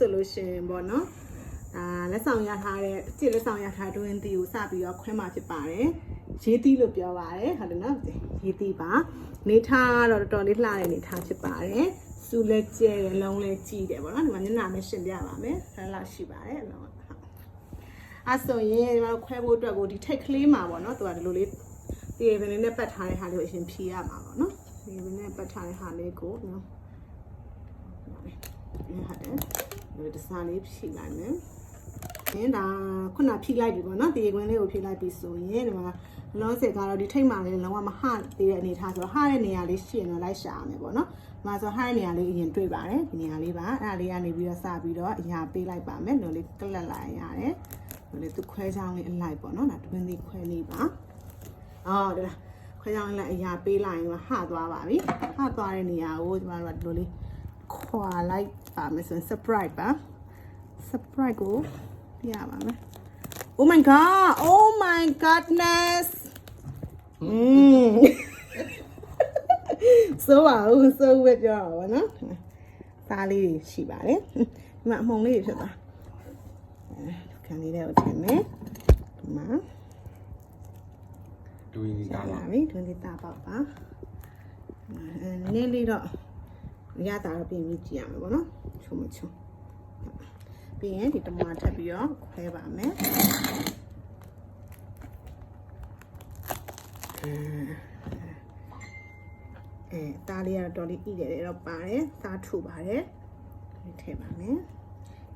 ဆိုလို့ရှိရင်ပေါ့နော်အာလက်ဆောင်ရထားတဲ့ကြည့်လက်ဆောင်ရထားတွင်းတီကိုစပြီးတော့ခွဲမှာဖြစ်ပါတယ်ရေးတီလို့ပြောပါတယ်ဟုတ်တယ်နော်ရေးတီပါနေထားတော့တော်တော်လေးလှတဲ့နေထားဖြစ်ပါတယ်စူလက်ကျဲတယ်လုံးလဲကြည့်တယ်ပေါ့နော်ဒီမှာညနာနဲ့ရှင်းပြပါမယ်ဆန်းလာရှိပါတယ်အလုံးဟုတ်အဲဆိုရင်ဒီမှာခွဲဖို့အတွက်ကိုဒီထိတ်ကလေးမှာပေါ့နော်သူကဒီလိုလေးဒီပင်လေးနဲ့ပတ်ထားတဲ့ဟာလေးကိုအရင်ဖြီးရမှာပေါ့နော်ဒီပင်နဲ့ပတ်ထားတဲ့ဟာလေးကိုနော်ဒီဟာတယ် ဒီတစားလေးဖြီးလိုက်မယ်။အင်းဒါခုနဖြီးလိုက်ပြီပေါ့နော်။ဒီကွင်းလေးကိုဖြီးလိုက်ပြီဆိုရင်ဒီမှာလောဆယ်ကတော့ဒီထိတ်မှလည်းလုံးဝမဟသေးတဲ့အနေထားဆိုတော့ဟတဲ့နေရာလေးရှိရင်တော့လိုက်ရှာရမယ်ပေါ့နော်။မှာဆိုဟတဲ့နေရာလေးအရင်တွေ့ပါတယ်ဒီနေရာလေးပါ။အဲ့ဒါလေးကနေပြီးတော့စပြီးတော့အရာပေးလိုက်ပါမယ်။နော်လေးကလတ်လိုက်ရတယ်။နော်လေးသူခွဲချောင်းလေးအလိုက်ပေါ့နော်။ဒါတွင်းသေးခွဲနေပါ။အော်ဒါလားခွဲချောင်းလေးအရာပေးလိုက်ရင်ဟသွားပါပြီ။ဟသွားတဲ့နေရာကိုကျမတို့ကဒီလိုလေးခွာလိုက် ပါမယ်ဆိုရင် surprise ပါ surprise ကိုပြရပါမယ် Oh my god Oh my godness อืมဆိုပါဦးဆိုဝဲပြောတာဗောနော်စားလေးတွေရှိပါတယ်ဒီမှာအမုံလေးတွေဖြစ်သွားခံလေးတွေကိုထည့်မယ်ဒီမှာဒူရီကာလာလာပြီဒွန်းလေးတာပေါက်ပါအဲနည်းနည်းလေးတော့ရတာတော့ပြင်ပြီးကြည့်ရမယ်ဗောနော် ချုံမချုံပြီးရင်ဒီတမွာထပ်ပြီးတော့ခွဲပါမယ်အဲတားလေးကတော့တော်လေးဣတယ်လေတော့ပါတယ်သားထူပါတယ်ဒီထည့်ပါမယ်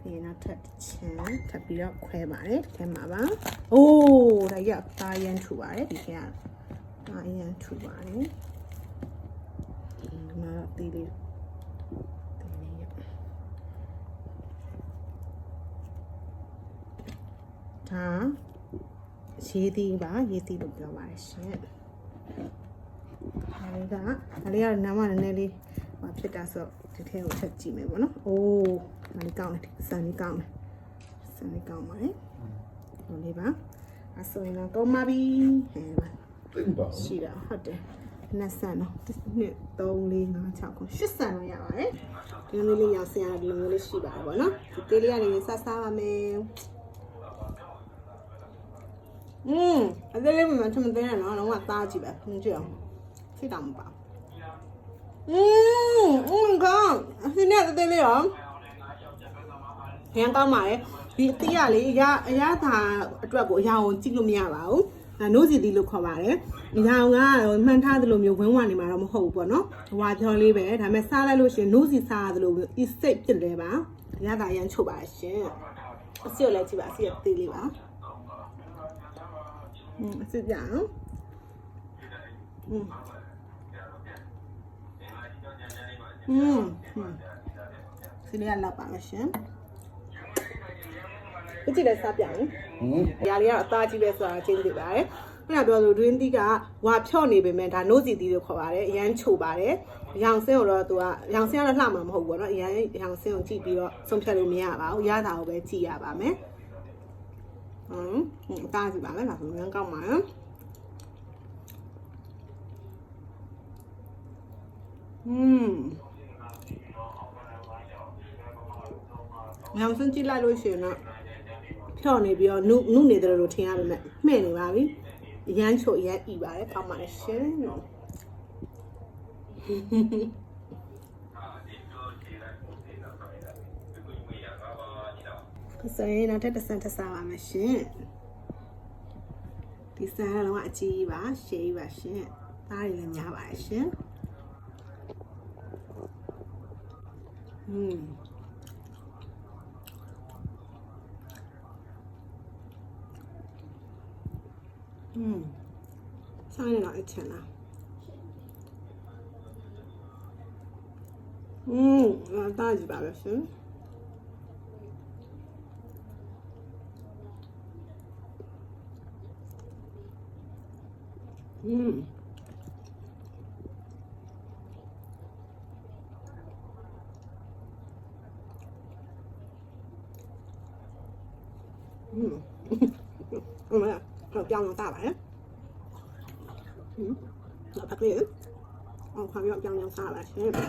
ပြီးရင်တော့ထပ်တစ်ချမ်းထပ်ပြီးတော့ခွဲပါတယ်ဒီထဲမှာပါအိုးဒါရသားရမ်းထူပါတယ်ဒီထဲကသားရမ်းထူပါတယ်ဒီမှာတော့တီးလေးတီးလေးရ ဒါရေးသီးပါရေးသီးလို့ပြောပါတယ်ရှင်ဒါလေးကဒါလေးကနာမနည်းနည်းလေးဟိုဖြစ်တာဆိုတော့ဒီထဲကိုထပ်ကြည့်မယ်ပေါ့နော်။အိုးဒါလေးကောင်းတယ်စံလေးကောင်းတယ်စံလေးကောင်းပါတယ်။ဟိုလေးပါအဆိုရင်တော့ကောင်းပါပြီ။ဟဲ့ပါတိတ်ပါရှိတာဟုတ်တယ်။နှစ်ဆန်တော့1 2 3 4 5 6 9 10ဆန်တော့ရပါတယ်။ဒီလိုလေးရောင်စင်ရဒီလိုမျိုးလေးရှိပါတယ်ပေါ့နော်။ဒီသေးလေးကနေစစားပါမယ်။ อืมအဲ့ဒါလေးမှချမသေးနဲ့နော်တော့ကသားကြည့်ပဲ။ဟင်းကြည့်အောင်။စိတ်တောင်မပါ။อืมอืมကောင်းအစင်းနဲ့သေးလေးရောရန်ကောင်းပါလေဒီအတီးရလေအရာအရာသာအတွက်ကိုအရာကိုကြည့်လို့မရပါဘူးဒါနိုးစီတီလို့ခေါ်ပါတယ်အရာကမှန်ထားသလိုမျိုးဝင်းဝနေမှာတော့မဟုတ်ဘူးပေါ့နော်ဟွာပြောလေးပဲဒါပေမဲ့စားလိုက်လို့ရှိရင်နိုးစီစားသလိုမျိုး is safe ဖြစ်တယ်ပါအရာသာရန်ချုပ်ပါရှင်အစီကိုလည်းကြည့်ပါအစီကတေးလေးပါ อืมအစီကြအောင်อืมอืมစီလေးကလောက်ပါမယ်ရှင်ဒီကြည့်လဲစားပြရင် ဟင်း ။ຢာလေးကတော့အသားကြီးပဲဆိုတာချင်းသိပါတယ်။ခုနပြောလို့ drink တီးကဝါဖြော့နေပေမဲ့ဒါ nose တီးလို့ခေါ်ပါတယ်။အရန်ချိုပါတယ်။ရောင်စင်းကိုတော့သူကရောင်စင်းကတော့လှမှာမဟုတ်ဘူးပေါ့နော်။အရန်ရောင်စင်းကိုကြည့်ပြီးတော့ဆုံးဖြတ်လို့မရပါဘူး။ရတာကိုပဲကြည့်ရပါမယ်။ဟွန်း အသားကြီးပါမယ်။ဒါဆိုရင်ကောင်းပါရဲ့။อืมရောင်စင်းကြည့်လိုက်လို့ရှိရင်တော့ဖြော့နေပြီးတော့နုနုနေတယ်လို့ထင်ရပါမယ်မှဲ့နေပါပြီရမ်းချိုရမ်းဤပါတယ်ကောင်းပါလေရှင်နော် ဆိုရင်တော့တက်တဆန်တက်စားပါမယ်ရှင်ဒီဆန်ကတော့အကြီးပါရှေးပါရှင်သားတွေလည်းများပါတယ်ရှင်อืม อืมစားရတော့အချင်လားอืมအသားကြီးပါပဲရှင် อืมอืมอืมอะไรเราจ้องตาไหลอืมเราพักเรียเอาความยอมจังยังตาไหลใช่ไหม